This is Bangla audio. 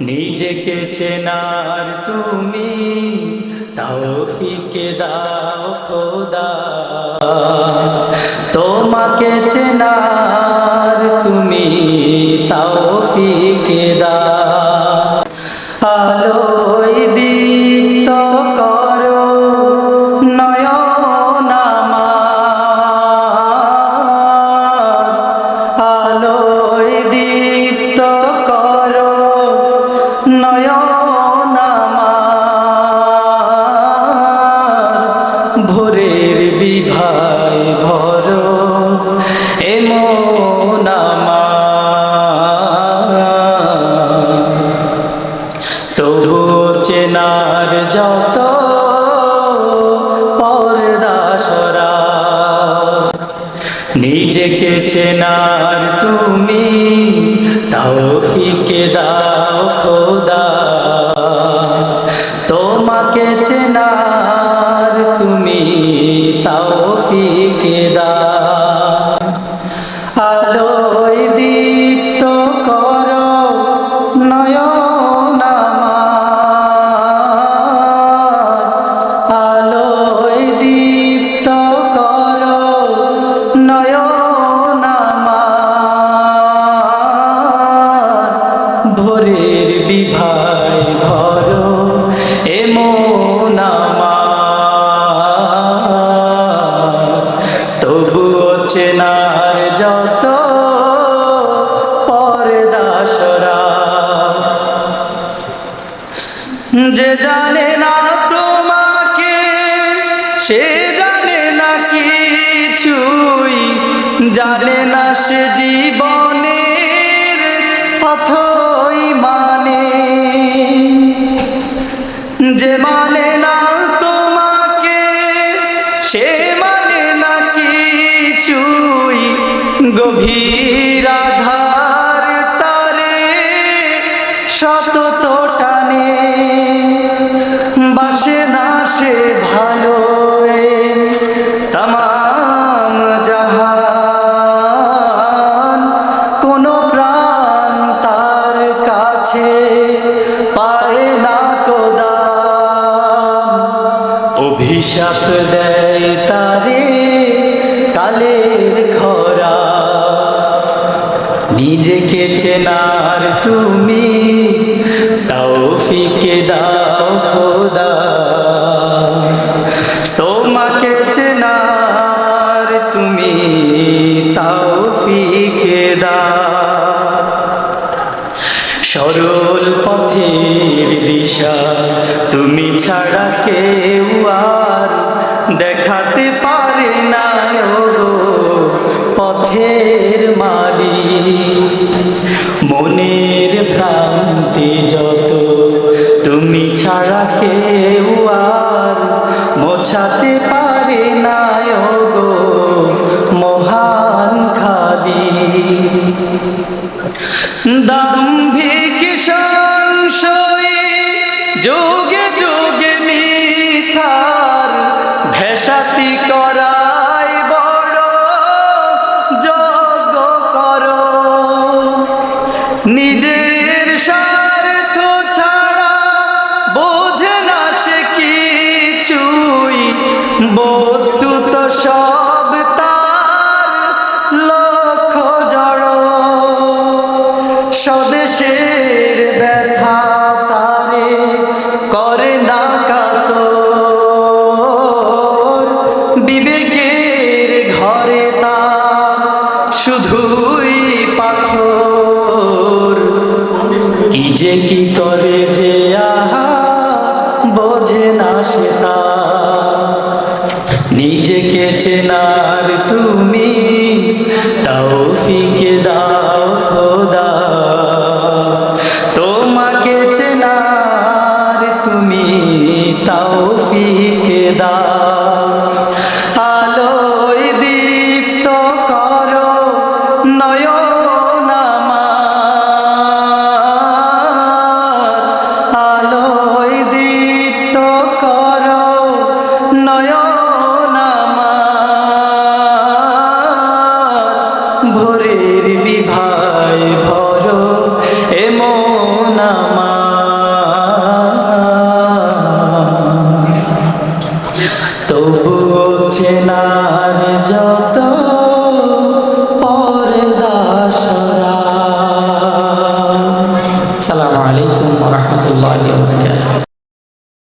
নিজেকে চেনার তুমি তাও তৌফিকে দাও খোদা। তোমাকে চেনার নিজেকে চেনার তুমি তাও কি দাও। ভোরের বিভাই ভর এমন আমার। তবুও চেনার যত পরদাসরা যে জানে না তোমাকে, সে জানে না কিছুই জানে না সে জীবনের গভীর আধার তারে শত টানে। বাসে না সে ভালো কোন প্রাণ তার কাছে পায় না অভিশাপ দেয় তারে কালের খরা নিজেকে চেনার তুমি, তৌফিকে দাও খোদা। তোমাকে চেনার তুমি, তৌফিকে দাও। সরল পথের দিশা তুমি ছাড়া কেউ আর দেখাতে পারে না, ও মোছাতে পারে না গো মহান খালি দাম্ভিক সংশয়ে যোগে বস্তুত সব তার লক্ষ জড়। স্বদেশের ব্যথা তারে করে না কাত বিবেকের ঘরে তা শুধুই পাথর। কি যে কি করে যে আহা, বোঝে না সে তা। নিজেকে চেনার তুমি তৌফিকে দাও। e